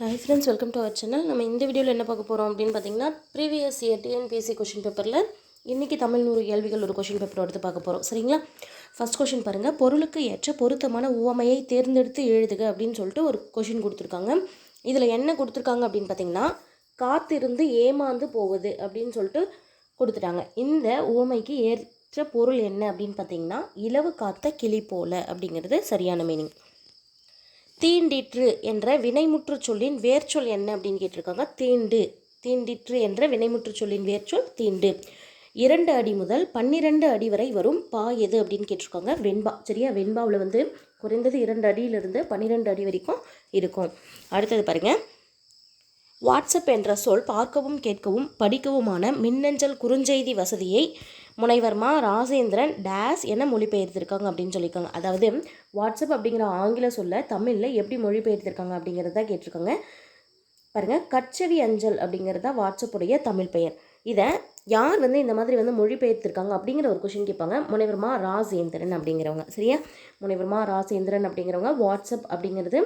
Hi friends welcome to our channel நம்ம இந்த வீடியோவில் என்ன பார்க்க போகிறோம் அப்படின்னு பார்த்தீங்கன்னா ப்ரீவியஸ் இயர் டிஎன்பிஎஸ்சி கொஷின் பேப்பரில் இன்றைக்கி தமிழ் நூறு கேள்விகள் ஒரு கொஷின் பேப்பர் எடுத்து பார்க்க போகிறோம் சரிங்களா? ஃபர்ஸ்ட் கொஷின் பாருங்கள் பொருளுக்கு ஏற்ற பொருத்தமான உவமையை தேர்ந்தெடுத்து எழுதுக அப்படின்னு சொல்லிட்டு ஒரு கொஷின் கொடுத்துருக்காங்க. இதில் என்ன கொடுத்துருக்காங்க அப்படின்னு பார்த்தீங்கன்னா காத்திருந்து ஏமாந்து போவது அப்படின்னு சொல்லிட்டு கொடுத்துட்டாங்க. இந்த உவமைக்கு ஏற்ற பொருள் என்ன அப்படின்னு பார்த்தீங்கன்னா இலவு காத்த கிளி போல அப்படிங்கிறது சரியான மீனிங் தீண்டிற்று என்ற வினைமுற்று சொல்லின் வேர்ச்சொல் என்ன அப்படின்னு கேட்டிருக்காங்க? தீண்டு. தீண்டிற்று என்ற வினைமுற்று சொல்லின் வேர்ச்சொல் தீண்டு. இரண்டு அடி முதல் பன்னிரண்டு அடி வரை வரும் பா எது அப்படின்னு கேட்டிருக்காங்க? வெண்பா. சரியா? வெண்பாவில் வந்து குறைந்தது இரண்டு அடியிலிருந்து பன்னிரெண்டு அடி வரைக்கும் இருக்கும். அடுத்தது பாருங்க. வாட்ஸ்அப் என்ற சொல் பார்க்கவும் கேட்கவும் படிக்கவுமான மின்னஞ்சல் குறுஞ்செய்தி வசதியை முனைவர் மா ராஜேந்திரன் டேஸ் என மொழிபெயர்த்திருக்காங்க அப்படின்னு சொல்லியிருக்காங்க. அதாவது வாட்ஸ்அப் அப்படிங்கிற ஆங்கில சொல்ல தமிழில் எப்படி மொழிபெயர்த்திருக்காங்க அப்படிங்கிறத கேட்டிருக்காங்க. பாருங்கள் கச்சவி அஞ்சல் அப்படிங்கிறது தான் வாட்ஸ்அப்புடைய தமிழ் பெயர். இதை யார் வந்து இந்த மாதிரி வந்து மொழிபெயர்த்திருக்காங்க அப்படிங்கிற ஒரு கொஷின் கேட்பாங்க. முனைவர் மா ராஜேந்திரன் அப்படிங்கிறவங்க. சரியா? முனைவர் மா ராஜேந்திரன் அப்படிங்கிறவங்க வாட்ஸ்அப் அப்படிங்கிறது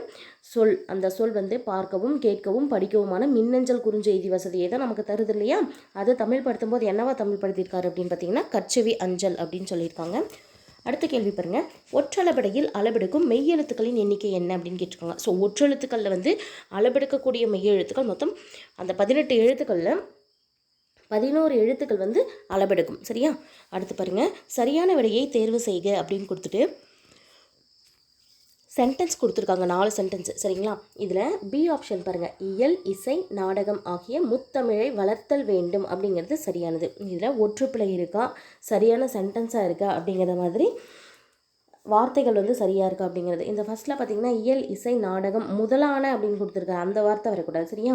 சொல் அந்த சொல் வந்து பார்க்கவும் கேட்கவும் படிக்கவுமான மின்னஞ்சல் குறுஞ்செய்தி வசதியை தான் நமக்கு தருது இல்லையா? அதை தமிழ் படுத்தும் போது என்னவா தமிழ் படுத்தியிருக்காரு அப்படின்னு பார்த்தீங்கன்னா கச்சவி அஞ்சல் அப்படின்னு சொல்லியிருக்காங்க. அடுத்த கேள்வி பாருங்க. ஒற்றளபடையில் அளபெடுக்கும் மெய்யெழுத்துக்களின் எண்ணிக்கை என்ன அப்படின்னு கேட்டிருக்காங்க. ஸோ ஒற்றெழுத்துக்களில் வந்து அளபெடுக்கக்கூடிய மெய்யெழுத்துக்கள் மொத்தம் அந்த பதினெட்டு எழுத்துக்களில் பதினோரு எழுத்துக்கள் வந்து அளபெடுக்கும் சரியா? அடுத்து பாருங்க. சரியான விடையை தேர்வு செய்க அப்படின்னு கொடுத்துட்டு சென்டென்ஸ் கொடுத்துருக்காங்க. நாலு சென்டென்ஸ் சரிங்களா? இதில் பி ஆப்ஷன் பாருங்கள் இயல் இசை நாடகம் ஆகிய முத்தமிழை வளர்த்தல் வேண்டும் அப்படிங்கிறது சரியானது. இதில் ஒற்றுப்பிழை இருக்கா? சரியான சென்டென்ஸாக இருக்கா? அப்படிங்கிற மாதிரி வார்த்தைகள் வந்து சரியாக இருக்குது அப்படிங்கிறது. இந்த ஃபஸ்ட்டில் பார்த்தீங்கன்னா இயல் இசை நாடகம் முதலான அப்படின்னு கொடுத்துருக்காரு. அந்த வார்த்தை வரக்கூடாது சரியா?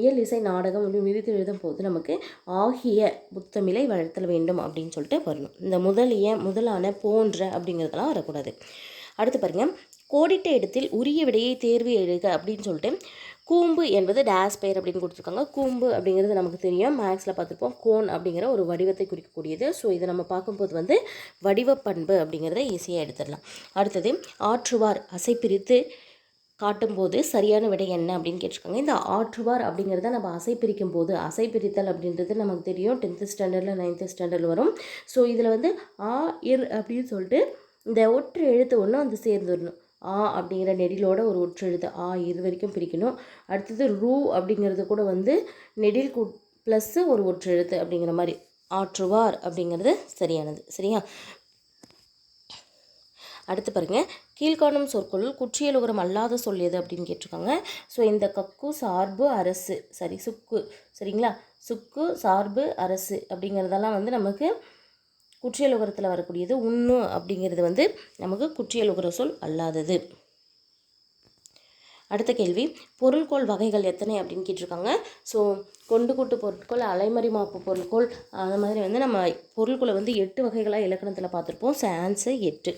இயல் இசை நாடகம் அப்படின்னு விதித்து எழுதும் போது நமக்கு ஆகிய புத்தமிழை வளர்த்தல் வேண்டும் அப்படின்னு சொல்லிட்டு வரணும். இந்த முதலிய முதலான போன்ற அப்படிங்கிறதெல்லாம் வரக்கூடாது. அடுத்து பாருங்க கோடிட்ட இடத்தில் உரிய விடையை தேர்வு எழுக அப்படின்னு சொல்லிட்டு கூம்பு என்பது டேஸ் பெயர் அப்படின்னு கொடுத்துருக்காங்க. கூம்பு அப்படிங்கிறது நமக்கு தெரியும். மேக்ஸில் பார்த்துருப்போம். கோன் அப்படிங்கிற ஒரு வடிவத்தை குறிக்கக்கூடியது. ஸோ இதை நம்ம பார்க்கும்போது வந்து வடிவப்பண்பு அப்படிங்கிறத ஈஸியாக எடுத்துடலாம். அடுத்தது ஆற்றுவார் அசை பிரித்து காட்டும்போது சரியான விடை என்ன அப்படின்னு கேட்டிருக்காங்க. இந்த ஆற்றுவார் அப்படிங்கிறத நம்ம அசை பிரிக்கும் போது அசை பிரித்தல் அப்படின்றது நமக்கு தெரியும். டென்த்து ஸ்டாண்டர்டில் நைன்த்து ஸ்டாண்டர்டில் வரும். ஸோ இதில் வந்து ஆ இர் அப்படின்னு சொல்லிட்டு இந்த ஒற்று எழுத்து ஒன்று வந்து சேர்ந்துடணும். ஆ அப்படிங்கிற நெடிலோட ஒரு ஒற்றெழுத்து ஆ இது வரைக்கும் பிரிக்கணும். அடுத்தது ரூ அப்படிங்கிறது கூட வந்து நெடில் கு ப்ளஸ்ஸு ஒரு ஒற்றெழுத்து அப்படிங்கிற மாதிரி. ஆற்றுவார் அப்படிங்கிறது சரியானது. சரியா? அடுத்து பாருங்கள் கீழ்காணும் சொற்கொள் குற்றியலுகரம் அல்லாத சொல் எது அப்படின்னு கேட்டிருக்காங்க. ஸோ இந்த கக்கு சார்பு அரசு. சரி சுக்கு. சரிங்களா? சுக்கு சார்பு அரசு அப்படிங்கிறதெல்லாம் வந்து நமக்கு குற்றியலுகரத்தில் வரக்கூடியது உண்ணு அப்படிங்கிறது வந்து நமக்கு குற்றியலுகர சொல் அல்லாதது. அடுத்த கேள்வி பொருள்கோள் வகைகள் எத்தனை அப்படின்னு கேட்டிருக்காங்க. ஸோ கொண்டு கூட்டு பொருட்கள் அலைமறி மாப்பு பொருட்கோள் அந்த மாதிரி வந்து நம்ம பொருட்களை வந்து எட்டு வகைகளாக இலக்கணத்தில் பார்த்துருப்போம். ஸோ ஆன்சர் எட்டு.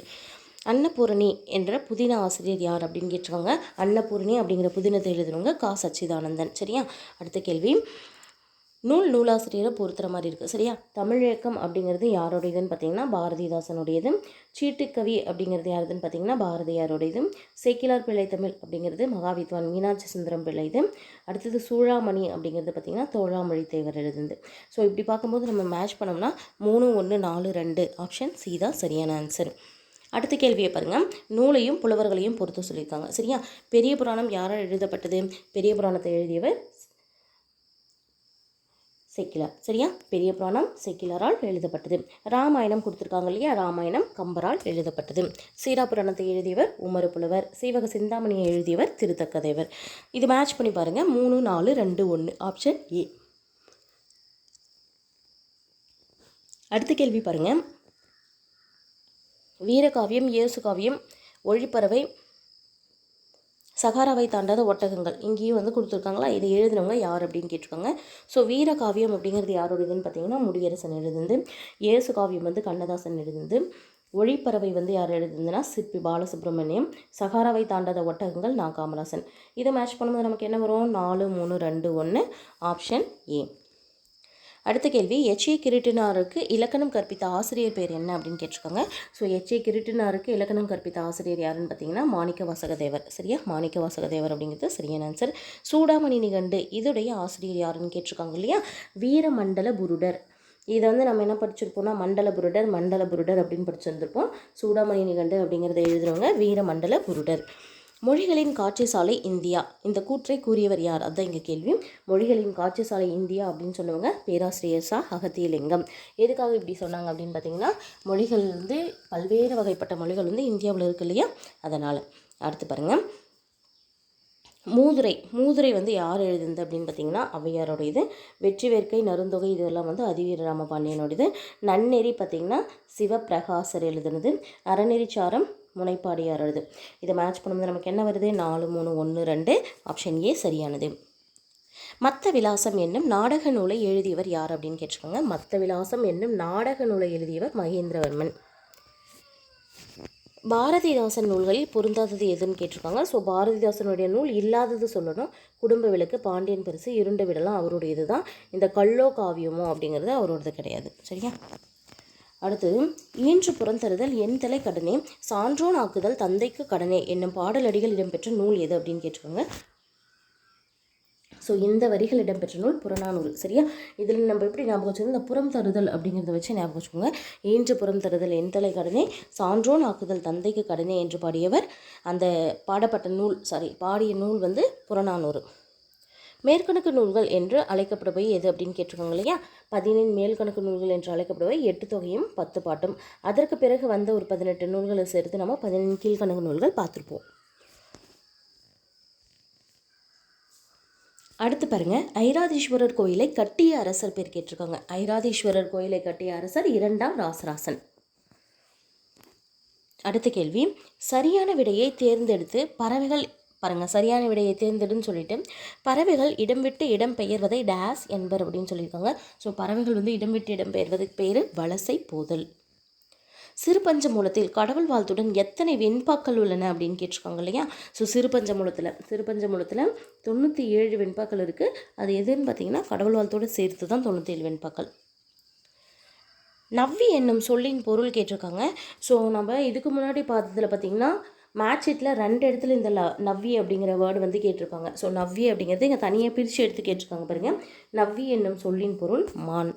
அன்னபூரணி என்ற புதின ஆசிரியர் யார் அப்படின்னு கேட்டிருக்காங்க. அன்னபூரணி அப்படிங்கிற புதினத்தை எழுதுனவங்க கா. சச்சிதானந்தன். சரியா? அடுத்த கேள்வி நூல் நூலாசிரியரை பொறுத்துற மாதிரி இருக்குது சரியா? தமிழியக்கம் அப்படிங்கிறது யாரோடையதுன்னு பார்த்தீங்கன்னா பாரதிதாசனுடையது. சீட்டுக்கவி அப்படிங்கிறது யாருதுன்னு பார்த்தீங்கன்னா பாரதியாரோடையது. சேக்கிலார் பிள்ளை தமிழ் அப்படிங்கிறது மகாவித்வான் மீனாட்சி சுந்தரம் பிள்ளைது. அடுத்தது சூழாமணி அப்படிங்கிறது பார்த்தீங்கன்னா தோழாமொழி தேவர் எழுதுந்து ஸோ இப்படி பார்க்கும்போது நம்ம மேட்ச் பண்ணோம்னா மூணு ஒன்று நாலு ரெண்டு ஆப்ஷன் சி தான் சரியான ஆன்சர் அடுத்த கேள்வியை பாருங்கள் நூலையும் புலவர்களையும் பொறுத்து சொல்லியிருக்காங்க. சரியா? பெரிய புராணம் யாரால் எழுதப்பட்டது? பெரிய புராணத்தை எழுதியவர் செக்கிலார் சரியா? பெரிய புராணம் செக்கிலரால் எழுதப்பட்டது. ராமாயணம் கொடுத்துருக்காங்க இல்லையா? ராமாயணம் கம்பரால் எழுதப்பட்டது. சீரா புராணத்தை எழுதியவர் உமரு புலவர் சீவக சிந்தாமணியை எழுதியவர் திருத்தக்கதேவர். இது மேட்ச் பண்ணி பாருங்கள் மூணு நாலு ரெண்டு ஒன்று ஆப்ஷன் ஏ அடுத்த கேள்வி பாருங்கள் வீரகாவியம் இயேசு காவியம் ஒழிப்பறவை சகாராவை தாண்டாத ஒட்டகங்கள். இங்கேயும் வந்து கொடுத்துருக்காங்களா? இதை எழுதினவங்க யார் அப்படின்னு கேட்டிருக்காங்க. ஸோ வீர காவியம் அப்படிங்கிறது யாரோடதுன்னு பார்த்தீங்கன்னா முடியரசன் எழுதுந்து இயேசு காவியம் வந்து கண்ணதாசன் எழுதுந்து ஒளிப்பறவை வந்து யார் எழுதுதுன்னா சிற்பி பாலசுப்ரமணியம். சகாராவை தாண்டாத ஒட்டகங்கள் நான் காமராசன். இதை மேட்ச் பண்ணும்போது நமக்கு என்ன வரும்? நாலு மூணு ரெண்டு ஒன்று ஆப்ஷன் ஏ அடுத்த கேள்வி எச்ஏ கிருட்டினாருக்கு இலக்கணம் கற்பித்த ஆசிரியர் பேர் என்ன அப்படின்னு கேட்டிருக்காங்க. ஸோ எச்ஏ கிருட்டினாருக்கு இலக்கணம் கற்பித்த ஆசிரியர் யாருன்னு பார்த்தீங்கன்னா மாணிக்க வாசகதேவர். சரியா? மாணிக்க வாசகதேவர் அப்படிங்கிறது சரியான ஆன்சர் சூடாமணி நிகண்டு இதோடைய ஆசிரியர் யாருன்னு கேட்டிருக்காங்க இல்லையா? வீரமண்டல புருடர். இதை வந்து நம்ம என்ன படிச்சிருப்போம்னா மண்டல புருடர் மண்டல புருடர் அப்படின்னு படிச்சிருந்திருப்போம். சூடாமணி நிகண்டு அப்படிங்கிறத எழுதுறவங்க வீரமண்டல புருடர். மொழிகளின் காட்சி சாலை இந்தியா. இந்த கூற்றை கூறியவர் யார்? அதான் இங்கே கேள்வி. மொழிகளின் காட்சி சாலை இந்தியா அப்படின்னு சொன்னவங்க பேராசிரியர் சா. அகத்தியலிங்கம். எதுக்காக இப்படி சொன்னாங்க அப்படின்னு பார்த்தீங்கன்னா மொழிகள் வந்து பல்வேறு வகைப்பட்ட மொழிகள் வந்து இந்தியாவில் இருக்கு இல்லையா? அதனால். அடுத்து பாருங்கள் மூதுரை. மூதுரை வந்து யார் எழுதுனது அப்படின்னு பார்த்தீங்கன்னா ஔவையாரோட இது வெற்றி வேர்க்கை நருந்தொகை இதெல்லாம் வந்து அதிவீர ராமபாண்டியனோட இது நன்னெறி பார்த்திங்கன்னா சிவபிரகாசர் எழுதுனது. அறநெறிச்சாரம் முனைப்பாடியாரது. இதை மேட்ச் பண்ணும்போது நமக்கு என்ன வருது? நாலு மூணு ஒன்று ரெண்டு. ஆப்ஷன் ஏ சரியானது. மத்த விலாசம் என்னும் நாடக நூலை எழுதியவர் யார் அப்படின்னு கேட்டிருக்காங்க. மத்த விலாசம் என்னும் நாடக நூலை எழுதியவர் மகேந்திரவர்மன். பாரதிதாசன் நூல்களில் பொருந்தாதது எதுன்னு கேட்டிருக்காங்க. ஸோ பாரதிதாசனுடைய நூல் இல்லாதது சொல்லணும். குடும்ப விளக்கு பாண்டியன் பரிசு இருண்டு விடலாம். அவருடையது தான் இந்த கல்லோ காவியமோ அப்படிங்கிறது அவரோடது கிடையாது. சரியா? அடுத்து ஈன்று புறந்தருதல் என் தலை கடனே சான்றோன் ஆக்குதல் தந்தைக்கு கடனே என்னும் பாடலடிகள் இடம்பெற்ற நூல் எது அப்படின்னு கேட்டிருக்காங்க ஸோ இந்த வரிகள் இடம்பெற்ற நூல் புறநானூறு சரியா? இதில் நம்ம எப்படி ஞாபகம் வச்சுக்கணும் இந்த புறம் தருதல் அப்படிங்கிறத வச்சு ஞாபகம் வச்சுக்கோங்க. ஈன்று புறம் தருதல் என் தலை கடனே சான்றோன் ஆக்குதல் தந்தைக்கு கடனே என்று பாடியவர் அந்த பாடப்பட்ட நூல் சாரி பாடிய நூல் வந்து புறநானூறு. மேற்கணக்கு நூல்கள் என்று அழைக்கப்படுபவை எது அப்படின்னு கேட்டிருக்காங்க இல்லையா? பதினெண் மேல்கணக்கு நூல்கள் என்று அழைக்கப்படுபவை எட்டு தொகையும் பத்து பாட்டும். அதற்கு பிறகு வந்த ஒரு பதினெட்டு நூல்களை சேர்த்து நம்ம பதினெண் கீழ்கணக்கு நூல்கள் பார்த்துருப்போம். அடுத்து பாருங்க. ஐராதீஸ்வரர் கோயிலை கட்டிய அரசர் பேர் கேட்டிருக்காங்க. ஐராதீஸ்வரர் கோயிலை கட்டிய அரசர் இரண்டாம் ராசராசன். அடுத்த கேள்வி. சரியான விடையை தேர்ந்தெடுத்து பறவைகள் பாருங்கள் சரியான விடையை தேர்ந்தெடுன்னு சொல்லிட்டு பறவைகள் இடம் விட்டு இடம் பெயர்வதை டேஸ் என்பர் அப்படின்னு சொல்லியிருக்காங்க. ஸோ பறவைகள் வந்து இடம் விட்டு இடம் பெயர்வதற்கு பேர் வலசை போதல். சிறுபஞ்ச மூலத்தில் கடவுள் வாழ்த்துடன் எத்தனை வெண்பாக்கள் உள்ளன அப்படின்னு கேட்டிருக்காங்க இல்லையா? ஸோ சிறுபஞ்ச மூலத்தில் சிறுபஞ்ச மூலத்தில் தொண்ணூற்றி ஏழு வெண்பாக்கள் இருக்குது அது எதுன்னு பார்த்தீங்கன்னா கடவுள் வாழ்த்தோடு சேர்த்து தான் தொண்ணூற்றி ஏழு வெண்பாக்கள். நவ்வி என்னும் சொல்லின் பொருள் கேட்டிருக்காங்க. ஸோ நம்ம இதுக்கு முன்னாடி பார்த்ததில் பார்த்தீங்கன்னா மேட்ச் ஷீட்டில் ரெண்டு இடத்துல இந்த ல நவ்வி அப்படிங்கிற வேர்டு வந்து கேட்டிருப்பாங்க ஸோ நவ்வி அப்படிங்கிறது இங்கே தனியாக பிரித்து எடுத்து கேட்டிருக்காங்க பாருங்கள் நவ்வி என்னும் சொல்லின் பொருள் மான்.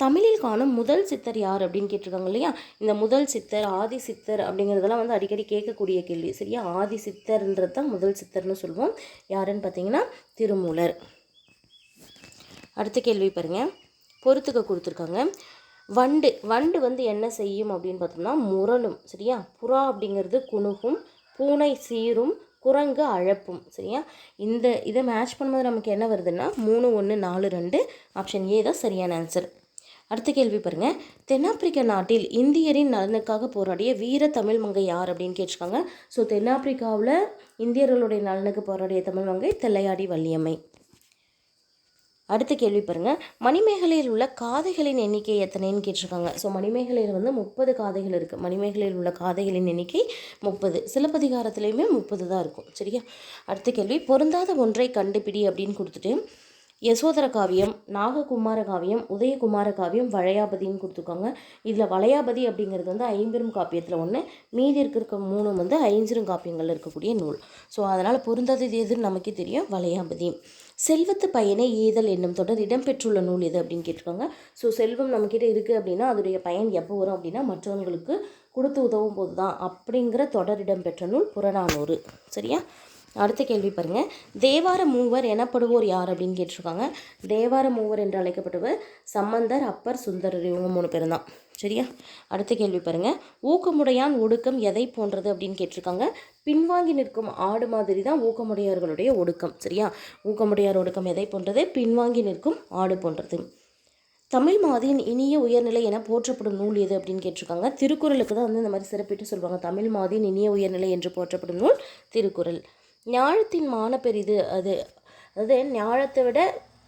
தமிழில் காணும் முதல் சித்தர் யார் அப்படின்னு கேட்டிருக்காங்க இல்லையா? இந்த முதல் சித்தர் ஆதி சித்தர் அப்படிங்கிறதெல்லாம் வந்து அடிக்கடி கேட்கக்கூடிய கேள்வி. சரியா? ஆதி சித்தர்ன்றது தான் முதல் சித்தர்னு சொல்லுவோம் யாருன்னு பார்த்தீங்கன்னா திருமூலர். அடுத்த கேள்வி பாருங்கள் பொறுத்துக்க கொடுத்துருக்காங்க. வண்டு வண்டு வந்து என்ன செய்யும் அப்படின்னு பார்த்தோம்னா முரளும் சரியா? புறா அப்படிங்கிறது குணுகும் பூனை சீரும் குரங்கு அழப்பும் சரியா? இந்த இதை மேட்ச் பண்ணும்போது நமக்கு என்ன வருதுன்னா மூணு ஒன்று நாலு ரெண்டு ஆப்ஷன் ஏ தான் சரியான ஆன்சர் அடுத்த கேள்வி பாருங்கள் தென்னாப்பிரிக்க நாட்டில் இந்தியரின் நலனுக்காக போராடிய வீர தமிழ் மங்கை யார் அப்படின்னு கேட்டிருக்காங்க. ஸோ தென்னாப்பிரிக்காவில் இந்தியர்களுடைய நலனுக்கு போராடிய தமிழ் மங்கை தெல்லையாடி வள்ளியம்மை. அடுத்த கேள்வி பாருங்க. மணிமேகலையில் உள்ள காதைகளின் எண்ணிக்கை எத்தனைன்னு கேட்டிருக்காங்க. ஸோ மணிமேகலையில் வந்து முப்பது காதைகள் இருக்குது மணிமேகலையில் உள்ள காதைகளின் எண்ணிக்கை முப்பது. சிலப்பதிகாரத்துலேயுமே முப்பது தான் இருக்கும். சரியா? அடுத்த கேள்வி. பொருந்தாத ஒன்றை கண்டுபிடி அப்படின்னு கொடுத்துட்டு யசோதர காவியம் நாககுமார காவியம் உதயகுமார காவியம் வளையாபதின்னு கொடுத்துருக்காங்க. இதில் வளையாபதி அப்படிங்கிறது வந்து ஐம்பெரும் காப்பியத்தில் ஒன்று மீதி இருக்கிற மூணு வந்து ஐஞ்சிரும் காப்பியங்களில் இருக்கக்கூடிய நூல். ஸோ அதனால் பொருந்தாதது எதுன்னு நமக்கே தெரியும். வளையாபதி. செல்வத்து பயனை ஏதல் என்னும் தொடர் இடம்பெற்றுள்ள நூல் எது அப்படின்னு கேட்டிருக்காங்க. ஸோ செல்வம் நம்மக்கிட்ட இருக்குது அப்படின்னா அதோடைய பயன் எப்போ வரும் அப்படின்னா மற்றவங்களுக்கு கொடுத்து உதவும் போது தான் அப்படிங்கிற தொடர் இடம்பெற்ற நூல் புறநானூறு. சரியா? அடுத்த கேள்வி பாருங்கள் தேவார மூவர் எனப்படுவோர் யார் அப்படின்னு கேட்டிருக்காங்க. தேவார மூவர் என்று அழைக்கப்படுவர் சம்பந்தர் அப்பர் சுந்தரர் இவங்க மூணு பேரும் தான். சரியா? அடுத்த கேள்வி பாருங்கள் ஊக்கமுடையான் ஒடுக்கம் எதை போன்றது அப்படின்னு கேட்டிருக்காங்க. பின்வாங்கி நிற்கும் ஆடு மாதிரி தான் ஊக்கமுடையார்களுடைய ஒடுக்கம் சரியா? ஊக்கமுடையார் ஒடுக்கம் எதை போன்றது? பின்வாங்கி நிற்கும் ஆடு போன்றது. தமிழ் மாதியின் இனிய உயர்நிலை என போற்றப்படும் நூல் எது அப்படின்னு கேட்டிருக்காங்க? திருக்குறளுக்கு தான் வந்து இந்த மாதிரி சிறப்பிட்டு சொல்லுவாங்க. தமிழ் மாதியின் இனிய உயர்நிலை என்று போற்றப்படும் நூல் திருக்குறள். ஞாழத்தின் மான பெரிது அது அதாவது ஞாழத்தை விட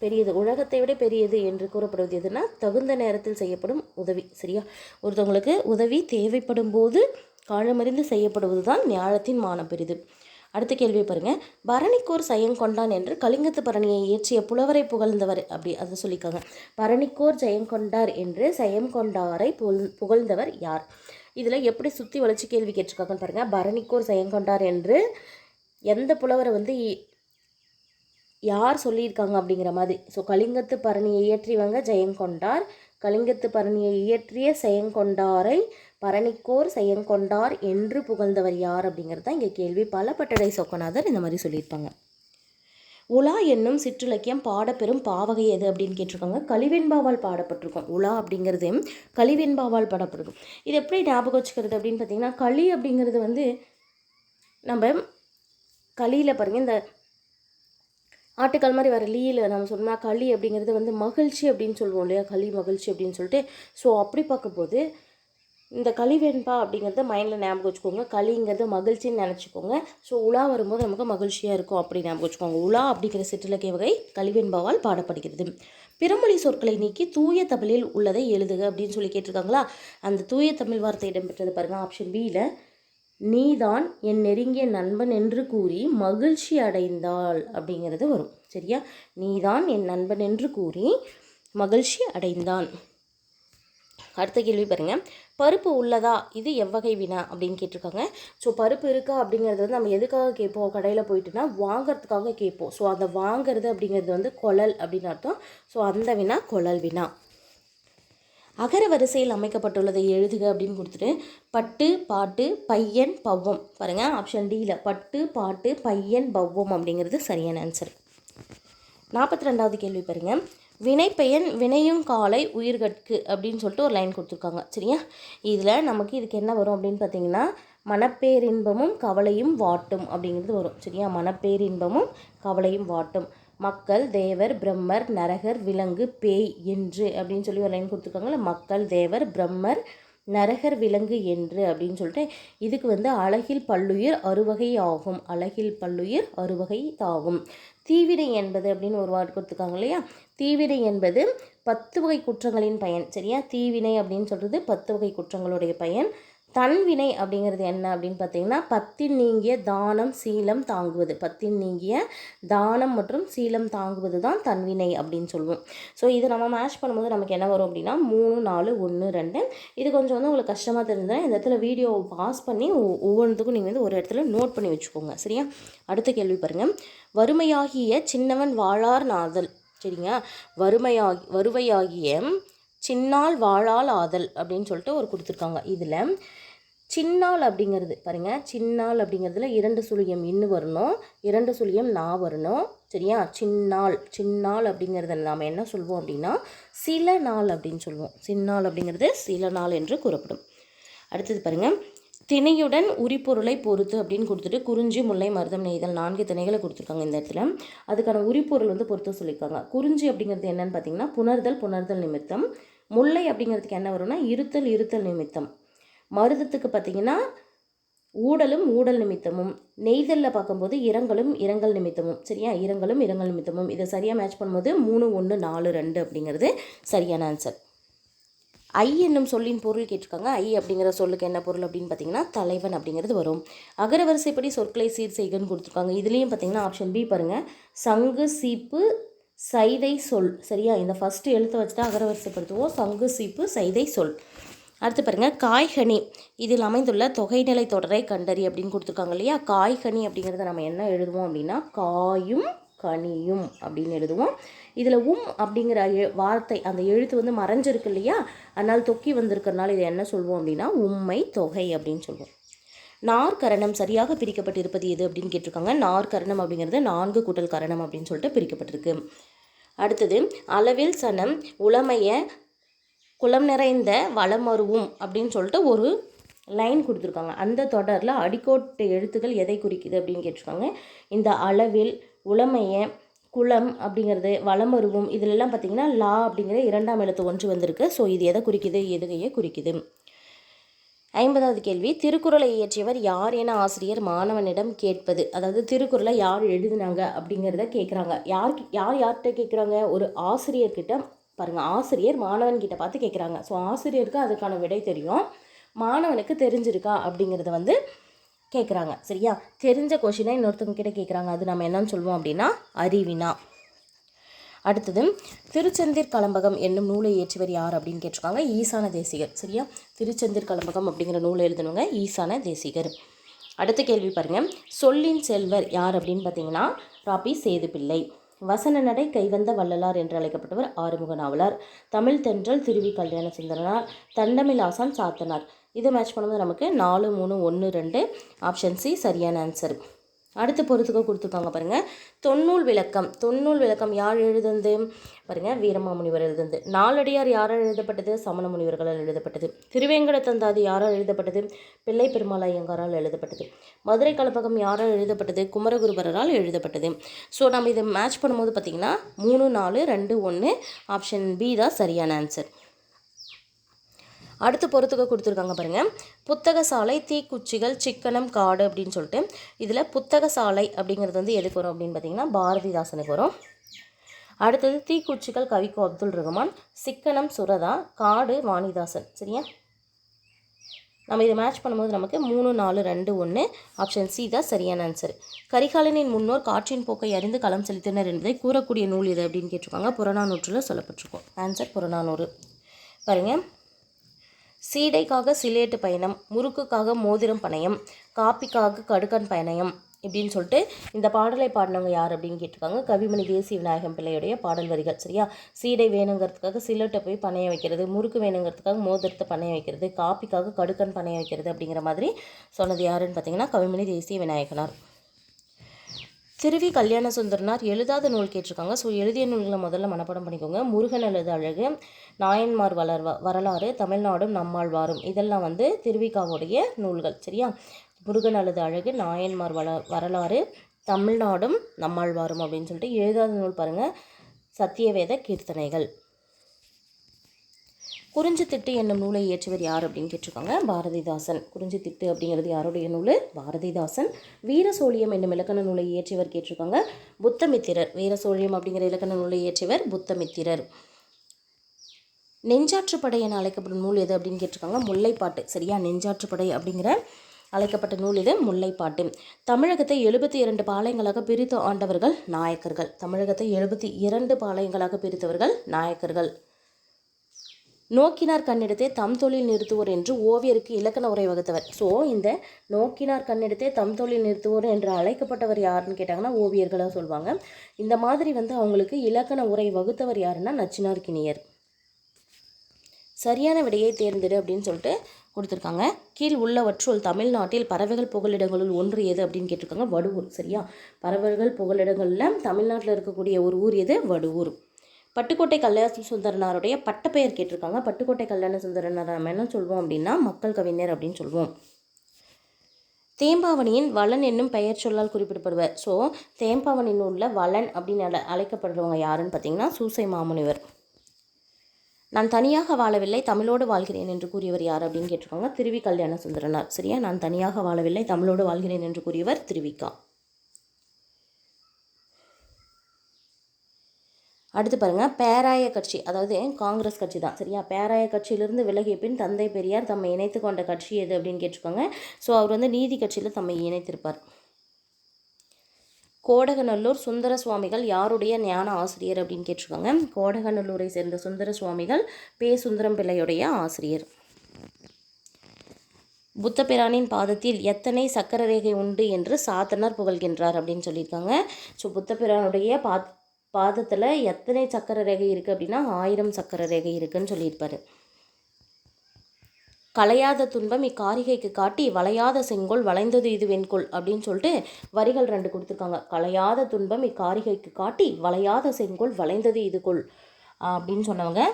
பெரியது உலகத்தை விட பெரியது என்று கூறப்படுவது எதுனா தகுந்த நேரத்தில் செய்யப்படும் உதவி சரியா? ஒருத்தவங்களுக்கு உதவி தேவைப்படும் போது காலமறிந்து செய்யப்படுவது தான் ஞாழத்தின் மானம் பெரிது அடுத்த கேள்வி பாருங்க. பரணிக்கோர் சயங்கொண்டான் என்று கலிங்கத்து பரணியை இயற்றிய புலவரை புகழ்ந்தவர் அப்படி அதை சொல்லிக்காங்க பரணிக்கோர் ஜெயங்கொண்டார் என்று சயம் கொண்டாரை புகழ் புகழ்ந்தவர் யார்? இதில் எப்படி சுற்றி வளர்ச்சி கேள்வி கேட்டிருக்காங்கன்னு பாருங்கள் பரணிக்கோர் சயங்கொண்டார் என்று எந்த புலவரை வந்து இ- யார் சொல்லியிருக்காங்க அப்படிங்கிற மாதிரி. ஸோ கலிங்கத்து பரணியை இயற்றியவங்க ஜெயங்கொண்டார் கலிங்கத்து பரணியை இயற்றிய செயங்கொண்டாரை பரணிக்கோர் செயங்கொண்டார் என்று புகழ்ந்தவர் யார் அப்படிங்கிறது தான் இங்கே கேள்வி. பல பட்டடை சொக்கநாதர் இந்த மாதிரி சொல்லியிருப்பாங்க. உலா என்னும் சிற்றிலக்கியம் பாடப்பெறும் பாவகை எது அப்படின்னு கேட்டிருக்காங்க. கலிவெண்பாவால் பாடப்பட்டிருக்கும். உலா அப்படிங்கிறது கலிவெண்பாவால் பாடப்பட்டிருக்கும். இது எப்படி ஞாபகம் வச்சுக்கிறது அப்படின்னு பார்த்தீங்கன்னா களி அப்படிங்கிறது வந்து நம்ம களியில் பாருங்கள் இந்த ஆட்டுக்கால் மாதிரி வர லீயில் நம்ம சொன்னால் களி அப்படிங்கிறது வந்து மகிழ்ச்சி அப்படின்னு சொல்லுவோம் இல்லையா? களி மகிழ்ச்சி அப்படின்னு சொல்லிட்டு. ஸோ அப்படி பார்க்கும்போது இந்த களி வெண்பா அப்படிங்கிறத மைண்டில் ஞாபகம் வச்சுக்கோங்க. களிங்கிறது மகிழ்ச்சின்னு நினச்சிக்கோங்க. ஸோ உலா வரும்போது நமக்கு மகிழ்ச்சியாக இருக்கும் அப்படி ஞாபகம் வச்சுக்கோங்க. உலா அப்படிங்கிற சிற்றிலக்கிய வகை கலிவெண்பாவால் பாடப்படுகிறது. பிறமொழி சொற்களை நீக்கி தூய தமிழில் உள்ளதை எழுதுக அப்படின்னு சொல்லி கேட்டிருக்காங்களா? அந்த தூய தமிழ் வார்த்தை இடம்பெற்றது பாருங்கள் ஆப்ஷன் பியில் நீதான் என் நெருங்கிய நண்பன் என்று கூறி மகிழ்ச்சி அடைந்தாள் அப்படிங்கிறது வரும். சரியா? நீதான் என் நண்பன் என்று கூறி மகிழ்ச்சி அடைந்தான் அடுத்த கேள்வி பாருங்கள் பருப்பு உள்ளதா? இது எவ்வகை வினா? அப்படின்னு கேட்டிருக்காங்க. ஸோ பருப்பு இருக்கா அப்படிங்கிறது வந்து நம்ம எதுக்காக கேட்போம்? கடையில் போயிட்டுனா வாங்குறதுக்காக கேட்போம். ஸோ அந்த வாங்குறது அப்படிங்கிறது வந்து கொழல் அப்படின்னு அர்த்தம். ஸோ அந்த வினா கொழல் வினா. அகர வரிசையில் அமைக்கப்பட்டுள்ளதை எழுதுக அப்படின்னு கொடுத்துட்டு பட்டு பாட்டு பையன் பவ்வம். பாருங்கள் ஆப்ஷன் டியில் பட்டு பாட்டு பையன் பவ்வம் அப்படிங்கிறது சரியான ஆன்சர் நாற்பத்தி ரெண்டாவது கேள்வி பாருங்கள் வினைப்பெயன் வினையும் காலை உயிர்கட்கு அப்படின்னு சொல்லிட்டு ஒரு லைன் கொடுத்துருக்காங்க. சரியா? இதில் நமக்கு இதுக்கு என்ன வரும் அப்படின்னு பார்த்தீங்கன்னா மனப்பேரின்பமும் கவலையும் வாட்டும் அப்படிங்கிறது வரும். சரியா? மனப்பேரின்பமும் கவலையும் வாட்டும். மக்கள் தேவர் பிரம்மர் நரகர் விலங்கு பேய் என்று அப்படின்னு சொல்லி ஒரு லைன் கொடுத்துருக்காங்கல்ல மக்கள் தேவர் பிரம்மர் நரகர் விலங்கு என்று அப்படின்னு சொல்லிட்டு இதுக்கு வந்து அழகில் பல்லுயிர் அறுவகை ஆகும் அழகில் பல்லுயிர் அறுவகை தாகும் தீவினை என்பது அப்படின்னு ஒரு வார்டு கொடுத்துருக்காங்க இல்லையா? தீவினை என்பது பத்து வகை குற்றங்களின் பயன். சரியா? தீவினை அப்படின்னு சொல்கிறது பத்து வகை குற்றங்களுடைய பயன். தன்வினை அப்படிங்கிறது என்ன அப்படின்னு பார்த்தீங்கன்னா பத்தின் நீங்கிய தானம் சீலம் தாங்குவது. பத்தின் நீங்கிய தானம் மற்றும் சீலம் தாங்குவது தான் தன்வினை அப்படின்னு சொல்லுவோம். ஸோ இதை நம்ம மேட்ச் பண்ணும்போது நமக்கு என்ன வரும் அப்படின்னா மூணு நாலு ஒன்று ரெண்டு. இது கொஞ்சம் வந்து உங்களுக்கு கஷ்டமாக தெரிஞ்சுதுன்னா இந்த இடத்துல வீடியோ பாஸ் பண்ணி ஒவ்வொன்றுத்துக்கும் நீங்கள் வந்து ஒரு இடத்துல நோட் பண்ணி வச்சுக்கோங்க. சரியா? அடுத்த கேள்வி பாருங்கள் வறுமையாகிய சின்னவன் வாழார் நாதல். சரிங்க வறுமையாகி வறுமையாகிய சின்னால் வாழால் ஆதல் அப்படின்னு சொல்லிட்டு ஒரு கொடுத்துருக்காங்க இதில். சின்னால் அப்படிங்கிறது பாருங்கள் சின்னால் அப்படிங்கிறதுல இரண்டு சுழியம் இன்னு வரணும் இரண்டு சுழியம் நா வரணும் சரியா? சின்னால் சின்னால் அப்படிங்கிறத நாம் என்ன சொல்வோம் அப்படின்னா சில நாள் அப்படின்னு சொல்லுவோம் சின்னால் அப்படிங்கிறது சில நாள் என்று கூறப்படும். அடுத்தது பாருங்கள் திணையுடன் உரிப்பொருளை பொறுத்து அப்படின்னு கொடுத்துட்டு குறிஞ்சி முல்லை மருதம் நெய்தல் நான்கு திணைகளை கொடுத்துருக்காங்க இந்த இடத்துல. அதுக்கான உரிப்பொருள் வந்து பொறுத்து சொல்லியிருக்காங்க. குறிஞ்சி அப்படிங்கிறது என்னன்னு பார்த்தீங்கன்னா புணர்தல் புணர்தல் நிமித்தம். முல்லை அப்படிங்கிறதுக்கு என்ன வரும்னா இருத்தல் இருத்தல் நிமித்தம். மருதத்துக்கு பார்த்தீங்கன்னா ஊடலும் ஊடல் நிமித்தமும். நெய்தலில் பார்க்கும்போது இரங்கலும் இரங்கல் நிமித்தமும். சரியா? இரங்கலும் இரங்கல் நிமித்தமும். இதை சரியாக மேட்ச் பண்ணும்போது மூணு ஒன்று நாலு ரெண்டு அப்படிங்கிறது சரியான ஆன்சர் ஐ என்னும் சொல்லின் பொருள் கேட்டிருக்காங்க. ஐ அப்படிங்கிற சொல்லுக்கு என்ன பொருள் அப்படின்னு பார்த்தீங்கன்னா தலைவன் அப்படிங்கிறது வரும். அகரவரிசைப்படி சொற்களை சீர் செய்கன்னு கொடுத்துருக்காங்க. இதுலேயும் பார்த்தீங்கன்னா ஆப்ஷன் பி பாருங்கள் சங்கு சீப்பு சைதை சொல். சரியா? இந்த ஃபஸ்ட்டு எழுத்தை வச்சு தான் அகரவரிசைப்படுத்துவோம். சங்கு சீப்பு சைதை சொல். அடுத்து பாருங்கள் காய்கனி. இதில் அமைந்துள்ள தொகைநிலை தொடரை கண்டறி அப்படின்னு கொடுத்துருக்காங்க இல்லையா? காய்கனி அப்படிங்கிறத நம்ம என்ன எழுதுவோம் அப்படின்னா? காயும் கனியும் அப்படின்னு எழுதுவோம். இதில் உம் அப்படிங்கிற எ- வார்த்தை அந்த எழுத்து வந்து மறைஞ்சிருக்கு இல்லையா? அதனால் தொக்கி வந்திருக்கிறனால இதை என்ன சொல்லுவோம் அப்படின்னா? உம்மை தொகை அப்படின்னு சொல்லுவோம் நாற்கரணம் சரியாக பிரிக்கப்பட்டிருப்பது எது அப்படின்னு கேட்டிருக்காங்க. நாற்கரணம் அப்படிங்கிறது நான்கு கூட்டல் கரணம் அப்படின்னு சொல்லிட்டு பிரிக்கப்பட்டிருக்கு. அடுத்தது அளவில் சனம் உளமைய குளம் நிறைந்த வளமருவும் அப்படின்னு சொல்லிட்டு ஒரு லைன் கொடுத்துருக்காங்க. அந்த தொடரில் அடிக்கோட்டு எழுத்துக்கள் எதை குறிக்குது அப்படின்னு கேட்டிருக்காங்க. இந்த அளவில் உளமைய குளம் அப்படிங்கிறது வளமருவும் இதிலெல்லாம் பார்த்தீங்கன்னா லா அப்படிங்கிற இரண்டாம் எழுத்து ஒன்று வந்திருக்கு. ஸோ இது எதை குறிக்குது? எதுகையை குறிக்குது? ஐம்பதாவது கேள்வி திருக்குறளை இயற்றியவர் யார் என ஆசிரியர் மாணவனிடம் கேட்பது. அதாவது திருக்குறளை யார் எழுதினாங்க அப்படிங்கிறத கேட்குறாங்க. யார் யார் யார்கிட்ட கேட்குறாங்க? ஒரு ஆசிரியர்கிட்ட பாருங்கள் ஆசிரியர் மாணவன்கிட்ட பார்த்து கேட்குறாங்க. ஸோ ஆசிரியருக்கு அதுக்கான விடை தெரியும். மாணவனுக்கு தெரிஞ்சிருக்கா அப்படிங்கிறத வந்து கேட்குறாங்க. சரியா? தெரிஞ்ச கொஷினை இன்னொருத்தவங்க கிட்ட கேட்குறாங்க. அது நம்ம என்னன்னு சொல்லுவோம் அப்படின்னா அறிவினா. அடுத்தது திருச்செந்தீர் கலம்பகம் என்னும் நூலை இயற்றியவர் யார் அப்படின்னு கேட்டிருக்காங்க. ஈசான தேசிகர். சரியா? திருச்செந்தூர் கலம்பகம் அப்படிங்கிற நூலை எழுதினவங்க ஈசான தேசிகர். அடுத்த கேள்வி பாருங்கள் சொல்லின் செல்வர் யார் அப்படின்னு பார்த்தீங்கன்னா ராபி சேதுப்பிள்ளை. வசன நடை கைவந்த வள்ளலார் என்று அழைக்கப்பட்டவர் ஆறுமுக நாவலார். தமிழ் தென்றல் திருவி கல்யாண சுந்தரனார். தண்டமிழ் ஆசான் சாத்தனார். இதை மேட்ச் பண்ணும்போது நமக்கு நாலு மூணு ஒன்று ரெண்டு ஆப்ஷன் சி சரியான ஆன்சர் அடுத்து பொறுத்துக்க கொடுத்துருக்காங்க பாருங்கள் தொன்னூல் விளக்கம். தொன்னூல் விளக்கம் யார் எழுதுந்து பாருங்கள் வீரமாமுனிவர் எழுதுந்து நாலடியார் யாரால் எழுதப்பட்டது? சமண முனிவர்களால் எழுதப்பட்டது. திருவேங்கட தந்தாதி யாரால் எழுதப்பட்டது? பிள்ளை பெருமாள் ஐயங்காரால் எழுதப்பட்டது. மதுரை கலப்பகம் யாரால் எழுதப்பட்டது? குமரகுருபரரால் எழுதப்பட்டது. ஸோ நம்ம இதை மேட்ச் பண்ணும்போது பார்த்திங்கன்னா மூணு நாலு ரெண்டு ஒன்று ஆப்ஷன் பி தான் சரியான ஆன்சர் அடுத்து பொறுத்துக்க கொடுத்துருக்காங்க பாருங்கள் புத்தக சாலை தீக்குச்சிகள் சிக்கனம் காடு அப்படின்னு சொல்லிட்டு இதில் புத்தக சாலை அப்படிங்கிறது வந்து எதுக்கு வரும் அப்படின்னு பார்த்தீங்கன்னா பாரதிதாசனுக்கு வரும். அடுத்தது தீக்குச்சிகள் கவிக்கோ அப்துல் ரஹ்மான் சிக்கனம் சுரதா காடு வாணிதாசன். சரியா? நம்ம இதை மேட்ச் பண்ணும்போது நமக்கு மூணு நாலு ரெண்டு ஒன்று ஆப்ஷன் சி தான் சரியான ஆன்சர் கரிகாலனின் முன்னோர் காற்றின் போக்கை அறிந்து களம் செலுத்தினர் என்பதை கூறக்கூடிய நூல் இது அப்படின்னு கேட்டிருக்காங்க. புறநானூற்றில் சொல்லப்பட்டிருக்கோம். ஆன்சர் புறநானூறு. பாருங்கள் சீடைக்காக சிலேட்டு பயணம் முறுக்குக்காக மோதிரம் பணயம் காப்பிக்காக கடுக்கன் பயணம் இப்படின்னு சொல்லிட்டு இந்த பாடலை பாடினவங்க யார் அப்படின்னு கேட்டிருக்காங்க. கவிமணி தேசிய விநாயகம் பிள்ளையுடைய பாடல் வரிகள் சரியா? சீடை வேணுங்கிறதுக்காக சில்லட்டை போய் பணைய வைக்கிறது முறுக்கு வேணுங்கிறதுக்காக மோதிரத்தை பணைய வைக்கிறது காப்பிக்காக கடுக்கன் பணைய வைக்கிறது அப்படிங்கிற மாதிரி சொன்னது யாருன்னு பார்த்தீங்கன்னா கவிமணி தேசிய விநாயகனார். திருவி கல்யாண சுந்தரனார் எழுதாத நூல் கேட்டிருக்காங்க. ஸோ எழுதிய நூல்களை முதல்ல மனப்பாடம் பண்ணிக்கோங்க. முருகன் அல்லது அழகு நாயன்மார் வளர் வரலாறு தமிழ்நாடும் நம்மாழ்வாரும் இதெல்லாம் வந்து திருவிக்காவுடைய நூல்கள் சரியா? முருகன் அழுது அழகு நாயன்மார் வள வரலாறு தமிழ்நாடும் நம்மாழ்வாரும் அப்படின்னு சொல்லிட்டு எழுதாத நூல் பாருங்கள் சத்தியவேத கீர்த்தனைகள். குறிஞ்சி திட்டு என்னும் நூலை இயற்றியவர் யார் அப்படின்னு கேட்டிருக்காங்க. பாரதிதாசன். குறிஞ்சித்திட்டு அப்படிங்கிறது யாருடைய நூல்? பாரதிதாசன். வீரசோழியம் என்னும் இலக்கண நூலை இயற்றியவர் கேட்டிருக்காங்க. புத்தமித்திரர். வீரசோழியம் அப்படிங்கிற இலக்கண நூலை இயற்றியவர் புத்தமித்திரர். நெஞ்சாற்றுப்படை என அழைக்கப்படும் நூல் எது அப்படின்னு கேட்டிருக்காங்க. முல்லைப்பாட்டு. சரியா? நெஞ்சாற்றுப்படை அப்படிங்கிற அழைக்கப்பட்ட நூல் இது முல்லைப்பாட்டு. தமிழகத்தை எழுபத்தி இரண்டு பாளையங்களாக பிரித்து ஆண்டவர்கள் நாயக்கர்கள். தமிழகத்தை எழுபத்தி இரண்டு பாளையங்களாக பிரித்தவர்கள் நாயக்கர்கள். நோக்கினார் கண்ணெடுத்தே தம் தொழில் நிறுத்துவோர் என்று ஓவியருக்கு இலக்கண உரை வகுத்தவர். ஸோ இந்த நோக்கினார் கண்ணெடுத்தே தம் தொழில் நிறுத்துவோர் என்று அழைக்கப்பட்டவர் யாருன்னு கேட்டாங்கன்னா ஓவியர்களாக சொல்லுவாங்க இந்த மாதிரி வந்து அவங்களுக்கு இலக்கண உரை வகுத்தவர் யாருன்னா நச்சினார் கிணியர். சரியான விடையை தேர்ந்தெடு அப்படின்னு சொல்லிட்டு கொடுத்துருக்காங்க. கீழ் உள்ளவற்றுள் தமிழ்நாட்டில் பறவைகள் புகலிடங்களுள் ஒன்று எது அப்படின்னு கேட்டிருக்காங்க வடுவூர். சரியா? பறவைகள் புகலிடங்களில் தமிழ்நாட்டில் இருக்கக்கூடிய ஒரு ஊர் எது? வடுவூர். பட்டுக்கோட்டை கல்யாண சுந்தரனாருடைய பட்டப்பெயர் கேட்டிருக்காங்க. பட்டுக்கோட்டை கல்யாண சுந்தரனார் நம்ம என்ன சொல்வோம் அப்படின்னா மக்கள் கவிஞர் அப்படின்னு சொல்லுவோம் தேம்பாவணியின் வளன் என்னும் பெயர் சொல்லால் குறிப்பிடப்படுவர். ஸோ தேம்பாவணி நூலில் வளன் அப்படின்னு அழைக்கப்படுறவங்க யாருன்னு பார்த்தீங்கன்னா சூசை மாமுனிவர். நான் தனியாக வாழவில்லை தமிழோடு வாழ்கிறேன் என்று கூறியவர் யார் அப்படின்னு கேட்டிருக்காங்க திருவி கல்யாண சுந்தரனார். சரியா? நான் தனியாக வாழவில்லை தமிழோடு வாழ்கிறேன் என்று கூறியவர் திருவிக்கா. அடுத்து பாருங்கள் பேராய கட்சி. அதாவது காங்கிரஸ் கட்சி தான். சரியா? பேராய கட்சியிலிருந்து விலகிய பின் தந்தை பெரியார் தம்மை இணைத்து கொண்ட கட்சி எது அப்படின்னு கேட்டிருக்காங்க. ஸோ அவர் வந்து நீதி கட்சியில் தம்மை இணைத்திருப்பார். கோடகநல்லூர் சுந்தர சுவாமிகள் யாருடைய ஞான ஆசிரியர் அப்படின்னு கேட்டிருக்காங்க. கோடகநல்லூரை சேர்ந்த சுந்தர சுவாமிகள் பே. சுந்தரம் பிள்ளையுடைய ஆசிரியர். புத்தபிரானின் பாதத்தில் எத்தனை சக்கர ரேகை உண்டு என்று சாத்தனார் புகழ்கின்றார் அப்படின்னு சொல்லியிருக்காங்க. ஸோ புத்தபிரானுடைய பாத் பாதத்தில் எத்தனை சக்கர ரேகை இருக்குது அப்படின்னா ஆயிரம் சக்கர ரேகை இருக்குன்னு சொல்லியிருப்பார். களையாத துன்பம் இக்காரிகைக்கு காட்டி வளையாத செங்கோல் வளைந்தது இது வெண்கோல் அப்படின்னு சொல்லிட்டு வரிகள் ரெண்டு கொடுத்துருக்காங்க. களையாத துன்பம் இக்காரிகைக்கு காட்டி வளையாத செங்கோல் வளைந்தது இது கொள் அப்படின்னு சொன்னவங்க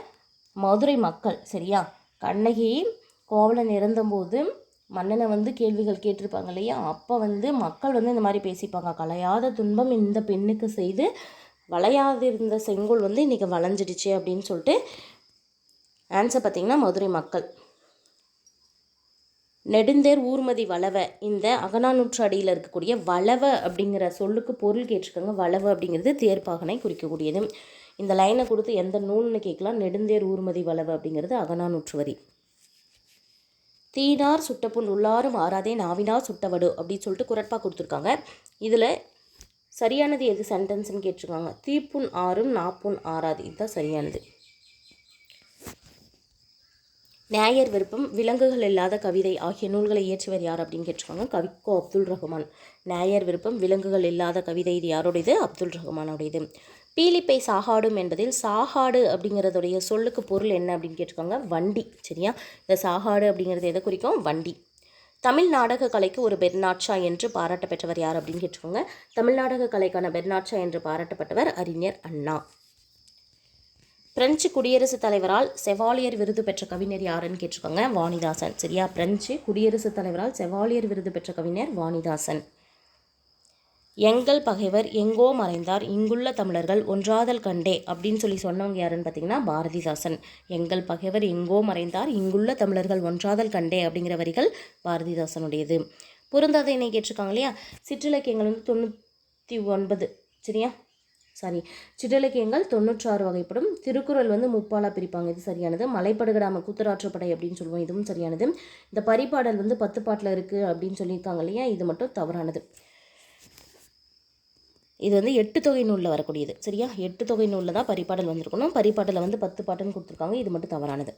மதுரை மக்கள் சரியா? கண்ணகி கோவலன் இறந்தபோது மன்னனை வந்து கேள்விகள் கேட்டிருப்பாங்க இல்லையா? அப்போ வந்து மக்கள் வந்து இந்த மாதிரி பேசிப்பாங்க. களையாத துன்பம் இந்த பெண்ணுக்கு செய்து வளையாதிருந்த செங்கோல் வந்து இன்றைக்கி வளைஞ்சிடுச்சு அப்படின்னு சொல்லிட்டு ஆன்சர் பார்த்திங்கன்னா மதுரை மக்கள். நெடுந்தேர் ஊர்மதி வளவ இந்த அகநானூற்று அடியில் இருக்கக்கூடிய வளவ அப்படிங்கிற சொல்லுக்கு பொருள் கேட்டிருக்காங்க. வளவ அப்படிங்கிறது தேர்ப்பாகனை குறிக்கக்கூடியது. இந்த லைனை கொடுத்து எந்த நூல்னு கேட்கலாம். நெடுந்தேர் ஊர்மதி வளவ அப்படிங்கிறது அகநானூற்று வரி. தீனார் சுட்டப்புண் உள்ளாரும் ஆறாதே நாவினார் சுட்டவடு அப்படின்னு சொல்லிட்டு குரட்பா கொடுத்துருக்காங்க. இதில் சரியானது எது? சென்டென்ஸ்னு கேட்டிருக்காங்க. தீப்புண் ஆறும் நாப்புண் ஆறாது. இதுதான் சரியானது. நேயர் விருப்பம் விலங்குகள் இல்லாத கவிதை ஆகிய நூல்களை இயற்றியவர் யார் அப்படின்னு கேட்டிருக்காங்க. கவிக்கோ அப்துல் ரஹ்மான். நேயர் விருப்பம் விலங்குகள் இல்லாத கவிதை இது யாருடையது? அப்துல் ரஹ்மானுடையது. பீலிப்பை சாகாடும் என்பதில் சாகாடு அப்படிங்கிறதுடைய சொல்லுக்கு பொருள் என்ன அப்படின்னு கேட்டிருக்காங்க? வண்டி சரியா? இந்த சாகாடு அப்படிங்கிறது எதை குறிக்கும்? வண்டி. தமிழ் நாடக கலைக்கு ஒரு பெர்னாட்சா என்று பாராட்ட பெற்றவர் யார் அப்படின்னு கேட்டுக்கோங்க. தமிழ் நாடக கலைக்கான பெர்னாட்சா என்று பாராட்டப்பட்டவர் அறிஞர் அண்ணா. பிரெஞ்சு குடியரசுத் தலைவரால் செவாலியர் விருது பெற்ற கவிஞர் யாருன்னு கேட்டிருக்காங்க வாணிதாசன். சரியா? பிரெஞ்சு குடியரசுத் தலைவரால் செவாலியர் விருது பெற்ற கவிஞர் வாணிதாசன். எங்கள் பகைவர் எங்கோ மறைந்தார் இங்குள்ள தமிழர்கள் ஒன்றாதல் கண்டே அப்படின்னு சொல்லி சொன்னவங்க யாருன்னு பார்த்தீங்கன்னா பாரதிதாசன். எங்கள் பகைவர் எங்கோ மறைந்தார் இங்குள்ள தமிழர்கள் ஒன்றாதல் கண்டே அப்படிங்கிற வரிகள் பாரதிதாசனுடையது. பொருந்தாதையினை கேட்டிருக்காங்க இல்லையா? சிற்றிலக்கியங்கள் வந்து தொண்ணூற்றி ஒன்பது சரியா? சாரி சிற்றிலக்கியங்கள் தொண்ணூற்றாறு வகைப்படும். திருக்குறள் வந்து முப்பாலாக பிரிப்பாங்க. இது சரியானது. மலைப்படுகடாம கூத்தராற்றப்படை அப்படின்னு சொல்லுவோம். இதுவும் சரியானது. இந்த பரிபாடல் வந்து பத்து பாட்டில் இருக்குது அப்படின்னு சொல்லியிருக்காங்க இல்லையா? இது மட்டும் தவறானது. இது வந்து எட்டு தொகை நூலில் வரக்கூடியது. சரியா? எட்டு தொகை நூலில் தான் பரிபாடல் வந்திருக்கணும். பரிபாடலில் வந்து பத்து பாட்டுன்னு கொடுத்துருக்காங்க. இது மட்டும் தவறானது.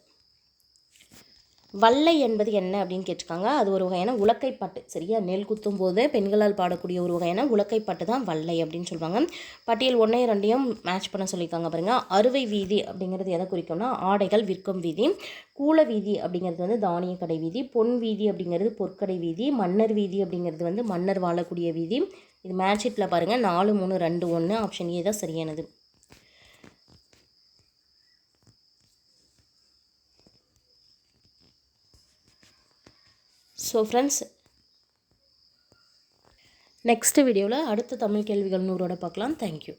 வல்லை என்பது என்ன அப்படின்னு கேட்டிருக்காங்க. அது ஒரு வகையான உலக்கைப்பாட்டு சரியா? நெல் குத்தும் போது பெண்களால் பாடக்கூடிய ஒரு வகையான உலக்கைப்பாட்டு தான் வல்லை அப்படின்னு சொல்லுவாங்க பட்டியல் ஒன்றையும் ரெண்டையும் மேட்ச் பண்ண சொல்லியிருக்காங்க பாருங்க. அறுவை வீதி அப்படிங்கிறது எதை குறிக்கும்னா ஆடைகள் விற்கும் வீதி கூல வீதி அப்படிங்கிறது வந்து தானிய கடை வீதி பொன் வீதி அப்படிங்கிறது பொற்கடை வீதி மன்னர் வீதி அப்படிங்கிறது வந்து மன்னர் வாழக்கூடிய வீதி இது மேட்ச் ஷீட்டில் பாருங்கள் நாலு மூணு ரெண்டு ஒன்று ஆப்ஷன் ஏ தான் சரியானது. ஸோ ஃப்ரெண்ட்ஸ் நெக்ஸ்ட் வீடியோவில் அடுத்த தமிழ் கேள்விகள் நூறோட பார்க்கலாம். தேங்க்யூ